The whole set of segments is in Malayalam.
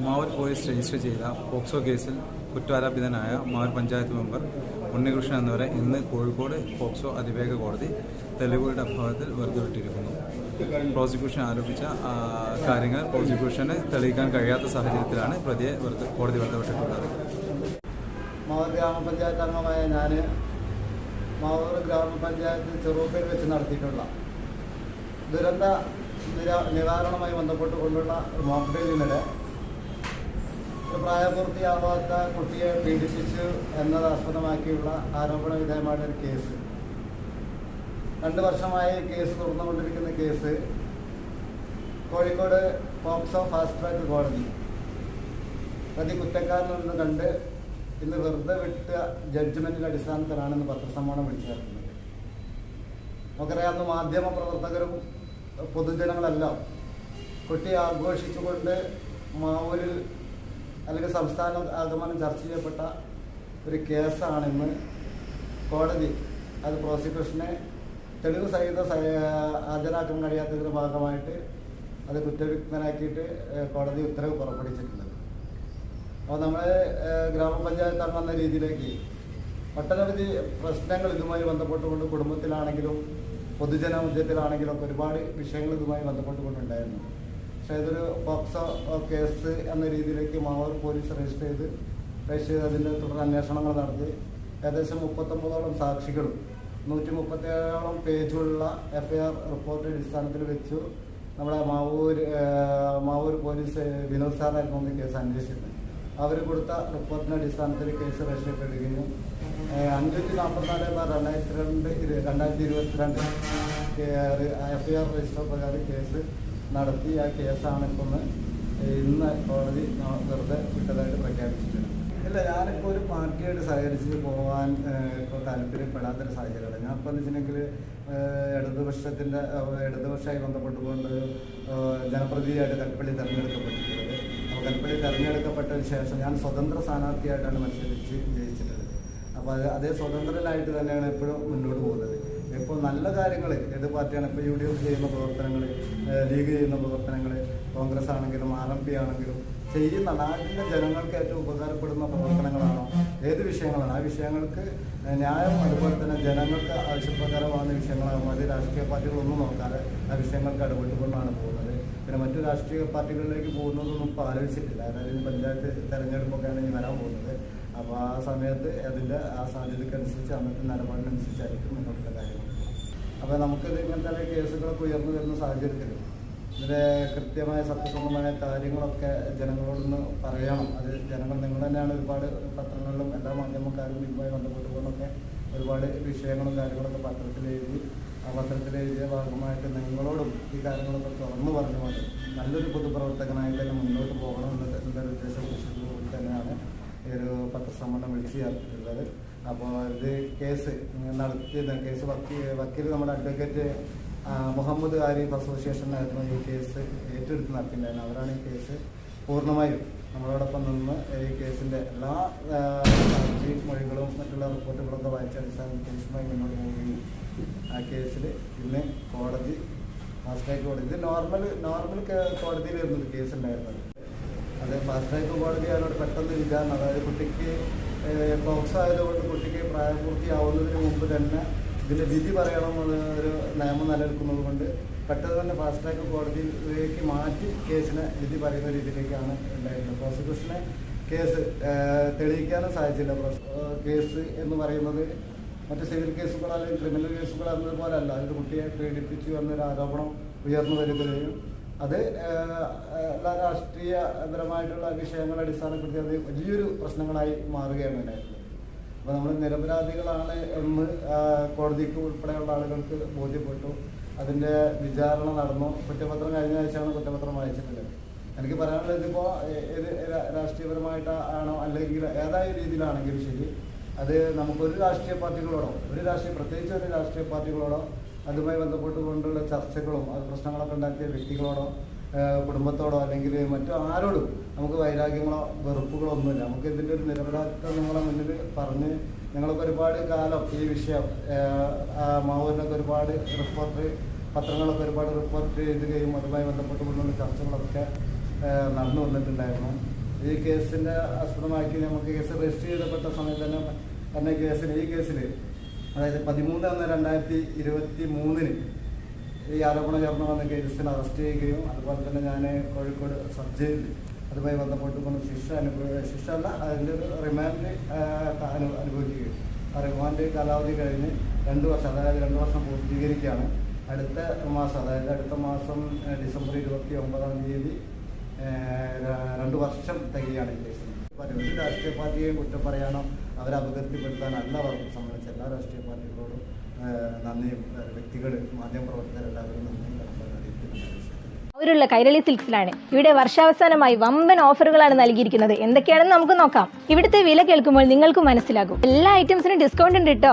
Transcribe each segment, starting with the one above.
മാവൂർ പോലീസ് രജിസ്റ്റർ ചെയ്ത പോക്സോ കേസിൽ കുറ്റാരോപിതനായ മാവൂർ പഞ്ചായത്ത് മെമ്പർ ഉണ്ണികൃഷ്ണൻ എന്നിവരെ ഇന്ന് കോഴിക്കോട് പോക്സോ അതിവേഗ കോടതി തെളിവുകളുടെ അഭാവത്തിൽ വെറുതെ വിട്ടിരിക്കുന്നു പ്രോസിക്യൂഷൻ ആരോപിച്ച കാര്യങ്ങൾ പ്രോസിക്യൂഷന് തെളിയിക്കാൻ കഴിയാത്ത സാഹചര്യത്തിലാണ് പ്രതിയെ വെറുതെ കോടതി വെറുതെ വിട്ടിട്ടുള്ളത് മാവൂർ ഗ്രാമപഞ്ചായത്ത് അംഗമായ ഞാൻ മാവൂർ ഗ്രാമപഞ്ചായത്ത് ചെറുപ്പേർ വെച്ച് നടത്തിയിട്ടുള്ള ദുരന്ത നിവാരണവുമായി ബന്ധപ്പെട്ടുകൊണ്ടുള്ള ഒരു പ്രായപൂർത്തിയാവാത്ത കുട്ടിയെ പീഡിപ്പിച്ചു എന്നത് ആസ്പദമാക്കിയുള്ള ആരോപണ വിധേയമായ ഒരു കേസ്. രണ്ട് വർഷമായി case തുറന്നുകൊണ്ടിരിക്കുന്ന case Kozhikode POCSO fast track കോടതി പ്രതി കുറ്റക്കാരനെന്ന് കണ്ട് ഇന്ന് വെറുതെ വിട്ട ജഡ്ജ്മെന്റിന്റെ അടിസ്ഥാനത്തിലാണ് ഇന്ന് പത്രസമ്മേളനം വിളിച്ചു ചേർക്കുന്നത് നമുക്കറിയാം അന്ന് മാധ്യമ പ്രവർത്തകരും പൊതുജനങ്ങളെല്ലാം കുട്ടിയെ ആഘോഷിച്ചുകൊണ്ട് മാവൂരിൽ അല്ലെങ്കിൽ സംസ്ഥാന ആഗമനം ചർച്ച ചെയ്യപ്പെട്ട ഒരു കേസാണെന്ന് കോടതി അത് പ്രോസിക്യൂഷനെ തെളിവ് സഹിത ഹാജരാക്കാൻ കഴിയാത്തതിന്റെ ഭാഗമായിട്ട് അത് കുറ്റവിമുക്തനാക്കിയിട്ട് ഏഹ്, കോടതി ഉത്തരവ് പുറപ്പെടുവിച്ചിട്ടുണ്ട് അപ്പോൾ നമ്മൾ ഗ്രാമപഞ്ചായത്ത് അംഗം എന്ന രീതിയിലേക്ക് ഒട്ടനവധി പ്രശ്നങ്ങൾ ഇതുമായി ബന്ധപ്പെട്ടുകൊണ്ട് കുടുംബത്തിലാണെങ്കിലും പൊതുജന മധ്യത്തിലാണെങ്കിലും ഒക്കെ ഒരുപാട് വിഷയങ്ങൾ ഇതുമായി ബന്ധപ്പെട്ടുകൊണ്ടുണ്ടായിരുന്നു. ഇതൊരു പോക്സോ കേസ് എന്ന രീതിയിലേക്ക് മാവൂർ പോലീസ് രജിസ്റ്റർ ചെയ്ത് രജിസ്റ്റർ ചെയ്ത് അതിന്റെ തുടർ അന്വേഷണങ്ങൾ നടത്തി. ഏകദേശം മുപ്പത്തൊമ്പതോളം സാക്ഷികളും നൂറ്റി മുപ്പത്തേഴോളം പേജുള്ള എഫ് ഐ ആർ റിപ്പോർട്ട് അടിസ്ഥാനത്തിൽ വെച്ചു നമ്മുടെ മാവൂർ മാവൂർ പോലീസ് വിനോദ് സാറായിരുന്നു ഈ കേസ് അന്വേഷിച്ചത്. അവർ കൊടുത്ത റിപ്പോർട്ടിന്റെ അടിസ്ഥാനത്തിൽ കേസ് രജിസ്റ്റർ ചെയ്യപ്പെടുകയും അഞ്ഞൂറ്റി നാൽപ്പത്തിനാല് ബാർ രണ്ടായിരത്തി രണ്ട് രണ്ടായിരത്തി ഇരുപത്തിരണ്ട് എഫ് ഐ ആർ രജിസ്റ്റർ പ്രകാരം കേസ് നടത്തി ആ കേസാണ് ഇപ്പം ഇന്ന് കോടതി വെറുതെ വിട്ടതായിട്ട് പ്രഖ്യാപിച്ചിട്ടുണ്ട്. ഇല്ല ഞാനിപ്പോൾ ഒരു പാർട്ടിയായിട്ട് സഹകരിച്ച് പോകാൻ ഇപ്പോൾ താല്പര്യപ്പെടാത്തൊരു സാഹചര്യമാണ്. ഞാൻ ഇപ്പോൾ എന്ന് വെച്ചിട്ടുണ്ടെങ്കിൽ ഇടതുപക്ഷത്തിന്റെ ഇടതുപക്ഷമായി ബന്ധപ്പെട്ടുകൊണ്ട് ജനപ്രതിനിധിയായിട്ട് കൽപ്പള്ളി തിരഞ്ഞെടുക്കപ്പെട്ടിട്ടുള്ളത്. അപ്പോൾ കൽപ്പള്ളി തിരഞ്ഞെടുക്കപ്പെട്ടതിന് ശേഷം ഞാൻ സ്വതന്ത്ര സ്ഥാനാർത്ഥിയായിട്ടാണ് മത്സരിച്ച് ജയിച്ചിട്ടുള്ളത്. അപ്പോൾ അത് അതേ സ്വതന്ത്രനായിട്ട് തന്നെയാണ് എപ്പോഴും മുന്നോട്ട് പോകുന്നത്. ഇപ്പോൾ നല്ല കാര്യങ്ങൾ ഏത് പാർട്ടിയാണ് ഇപ്പോൾ യു ഡി എഫ് ചെയ്യുന്ന പ്രവർത്തനങ്ങൾ ലീഗ് ചെയ്യുന്ന പ്രവർത്തനങ്ങൾ കോൺഗ്രസ് ആണെങ്കിലും ആർ എം പി ആണെങ്കിലും ചെയ്യുന്ന നാട്ടിലെ ജനങ്ങൾക്ക് ഏറ്റവും ഉപകാരപ്പെടുന്ന പ്രവർത്തനങ്ങളാണോ? ഏത് വിഷയങ്ങളാണ്? ആ വിഷയങ്ങൾക്ക് ന്യായം അതുപോലെ തന്നെ ജനങ്ങൾക്ക് ആവശ്യപ്രകാരമാകുന്ന വിഷയങ്ങളാണ്? അത് രാഷ്ട്രീയ പാർട്ടികളൊന്നും നോക്കാതെ ആ വിഷയങ്ങൾക്ക് ഇടപെട്ടുകൊണ്ടാണ് പോകുന്നത്. പിന്നെ മറ്റു രാഷ്ട്രീയ പാർട്ടികളിലേക്ക് പോകുന്നതൊന്നും ഇപ്പോൾ ആലോചിച്ചിട്ടില്ല. അതായത് പഞ്ചായത്ത് തെരഞ്ഞെടുപ്പൊക്കെയാണ് ഇനി വരാൻ പോകുന്നത്. അപ്പോൾ ആ സമയത്ത് അതിന്റെ ആ സാധ്യതയ്ക്കനുസരിച്ച് അന്നത്തെ നിലപാടിനനുസരിച്ചായിരിക്കും മുന്നോട്ടുള്ള കാര്യങ്ങൾ അപ്പോൾ നമുക്കിത് ഇങ്ങനത്തെ കേസുകളൊക്കെ ഉയർന്നു വരുന്ന സാഹചര്യത്തിൽ ഇതിലെ കൃത്യമായ സത്യസന്ധമായ കാര്യങ്ങളൊക്കെ ജനങ്ങളോടൊന്ന് പറയണം. അത് ജനങ്ങൾ നിങ്ങൾ തന്നെയാണ് ഒരുപാട് പത്രങ്ങളിലും എല്ലാ മാധ്യമക്കാരും ഇതുമായി ബന്ധപ്പെട്ടുകൊണ്ടൊക്കെ ഒരുപാട് വിഷയങ്ങളും കാര്യങ്ങളൊക്കെ പത്രത്തിൽ എഴുതി ആ പത്രത്തിൽ എഴുതിയ ഭാഗമായിട്ട് നിങ്ങളോടും ഈ കാര്യങ്ങളൊക്കെ തുറന്നു പറഞ്ഞുകൊണ്ട് നല്ലൊരു പൊതുപ്രവർത്തകനായിട്ട് തന്നെ മുന്നോട്ട് പോകണം എന്നുള്ള ഉദ്ദേശം തന്നെയാണ് ഈ ഒരു പത്രസമ്മേളനം വിളിച്ചു ചേർത്തിട്ടുള്ളത്. അപ്പോൾ ഇത് കേസ് നടത്തിയത് കേസ് വക്കീൽ നമ്മുടെ അഡ്വക്കേറ്റ് മുഹമ്മദ് ആരിഫ് അസോസിയേഷനായിരുന്നു ഈ കേസ് ഏറ്റെടുത്ത് നടത്തിയിട്ടുണ്ടായിരുന്നത്. അവരാണ് ഈ കേസ് പൂർണമായും നമ്മളോടൊപ്പം നിന്ന് ഈ കേസിന്റെ എല്ലാ മൊഴികളും മറ്റുള്ള റിപ്പോർട്ടുകളൊക്കെ വായിച്ച അടിസ്ഥാനത്തിൽ കേസുമായി മുന്നോട്ട് പോവുകയും ആ കേസിൽ ഇന്ന് കോടതി ഫാസ്റ്റ് ട്രാക്ക് കോടതി. ഇത് നോർമൽ നോർമൽ കോടതിയിലായിരുന്നു കേസ് ഉണ്ടായിരുന്നത്. അത് ഫാസ്റ്റ് ട്രാക്ക് കോടതി അതിനോട് പെട്ടെന്ന് വിചാരണ അതായത് കുട്ടിക്ക് ആയതുകൊണ്ട് കുട്ടിക്ക് പ്രായപൂർത്തിയാവുന്നതിന് മുമ്പ് തന്നെ ഇതിന്റെ വിധി പറയണമെന്നുള്ള ഒരു നിയമം നിലനിൽക്കുന്നത് കൊണ്ട് പെട്ടെന്ന് തന്നെ ഫാസ്റ്റ് ട്രാക്ക് കോടതിയിലേക്ക് മാറ്റി കേസിനെ വിധി പറയുന്ന രീതിയിലേക്കാണ് ഉണ്ടായിരുന്നത്. പ്രോസിക്യൂഷനെ കേസ് തെളിയിക്കാനും സാധിച്ചില്ല. കേസ് എന്ന് പറയുന്നത് മറ്റ് സിവിൽ കേസുകൾ അല്ലെങ്കിൽ ക്രിമിനൽ കേസുകൾ എന്നതുപോലെ അല്ല ഒരു കുട്ടിയെ പീഡിപ്പിച്ചു എന്നൊരു ആരോപണം ഉയർന്നു വരികയും അത് എല്ലാ രാഷ്ട്രീയപരമായിട്ടുള്ള വിഷയങ്ങളെ അടിസ്ഥാനപ്പെടുത്തി അത് വലിയൊരു പ്രശ്നങ്ങളായി മാറുകയാണ് ഉണ്ടായിരുന്നത്. അപ്പോൾ നമ്മൾ നിരപരാധികളാണ് എന്ന് കോടതിക്ക് ഉൾപ്പെടെയുള്ള ആളുകൾക്ക് ബോധ്യപ്പെട്ടു. അതിന്റെ വിചാരണ നടന്നു. കുറ്റപത്രം കഴിഞ്ഞ ആഴ്ചയാണ് കുറ്റപത്രം വായിച്ചിട്ടുള്ളത്. എനിക്ക് പറയാനുള്ളത് ഇതിപ്പോൾ ഏത് രാഷ്ട്രീയപരമായിട്ടാണോ അല്ലെങ്കിൽ ഏതായ രീതിയിലാണെങ്കിലും ശരി അത് നമുക്കൊരു രാഷ്ട്രീയ പാർട്ടികളോടോ ഒരു രാഷ്ട്രീയ പ്രത്യേകിച്ച് ഒരു രാഷ്ട്രീയ പാർട്ടികളോടോ അതുമായി ബന്ധപ്പെട്ട് കൊണ്ടുള്ള ചർച്ചകളും അത് പ്രശ്നങ്ങളൊക്കെ ഉണ്ടാക്കിയ വ്യക്തികളോടോ കുടുംബത്തോടോ അല്ലെങ്കിൽ മറ്റു ആരോടും നമുക്ക് വൈരാഗ്യങ്ങളോ വെറുപ്പുകളോ ഒന്നുമില്ല. നമുക്ക് ഇതിന്റെ ഒരു നിരപരാധിത്വം നിങ്ങളെ മുന്നിൽ പറഞ്ഞ് നിങ്ങളൊക്കെ ഒരുപാട് കാലം ഈ വിഷയം മാവൂരിനൊക്കെ ഒരുപാട് റിപ്പോർട്ട് പത്രങ്ങളൊക്കെ ഒരുപാട് റിപ്പോർട്ട് എഴുതുകയും അതുമായി ബന്ധപ്പെട്ട് കൊണ്ടുള്ള ചർച്ചകളൊക്കെ നടന്നു വന്നിട്ടുണ്ടായിരുന്നു. ഈ കേസിന്റെ ആസ്പദമാക്കി നമുക്ക് കേസ് രജിസ്റ്റർ ചെയ്തപ്പെട്ട സമയത്ത് തന്നെ തന്നെ കേസിൽ ഈ കേസിൽ അതായത് പതിമൂന്ന് ഒന്ന് രണ്ടായിരത്തി ഇരുപത്തി മൂന്നിന് ഈ ആരോപണ ചേർന്ന് വന്ന കേസിൽ അറസ്റ്റ് ചെയ്യുകയും അതുപോലെ തന്നെ ഞാൻ കോഴിക്കോട് സബ് ജയിലിൽ അതുമായി ബന്ധപ്പെട്ട് കൊണ്ട് ശിക്ഷ അനുഭവ ശിക്ഷ അല്ല അതിന്റെ ഒരു റിമാൻഡ് അനു അനുഭവിക്കുകയും. ആ റിമാൻഡ് കാലാവധി കഴിഞ്ഞ് രണ്ട് വർഷം അതായത് രണ്ട് വർഷം പൂർത്തീകരിക്കുകയാണ്. അടുത്ത മാസം അതായത് അടുത്ത മാസം ഡിസംബർ ഇരുപത്തി ഒമ്പതാം തീയതി രണ്ട് വർഷം തികയാണ് ഒരു രാഷ്ട്രീയ പാർട്ടിയെയും കുറ്റം പറയാനോ അവരെ അപകീർത്തിപ്പെടുത്താനല്ല അവർ സംബന്ധിച്ച എല്ലാ രാഷ്ട്രീയ പാർട്ടികളോടും നന്ദിയും വ്യക്തികൾ വ്യക്തികൾ മാധ്യമപ്രവർത്തകരെല്ലാവരും നന്ദിയും അവരുള്ള കൈരളി സിൽക്സിലാണ്. ഇവിടെ വർഷാവസാനമായി വമ്പൻ ഓഫറുകളാണ് നൽകിയിരിക്കുന്നത്. എന്തൊക്കെയാണെന്ന് നമുക്ക് നോക്കാം. ഇവിടുത്തെ വില കേൾക്കുമ്പോൾ നിങ്ങൾക്ക് മനസ്സിലാകും. എല്ലാ ഐറ്റംസിനും ഡിസ്കൗണ്ട് ഉണ്ട് കേട്ടോ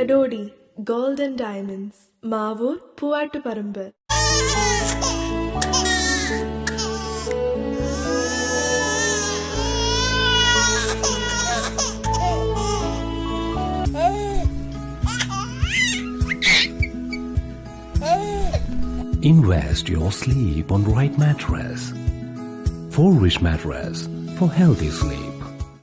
Khadodi gold and diamonds Mavoor Poovattuparamba Invest your sleep on right mattress. For rich mattress for healthy sleep.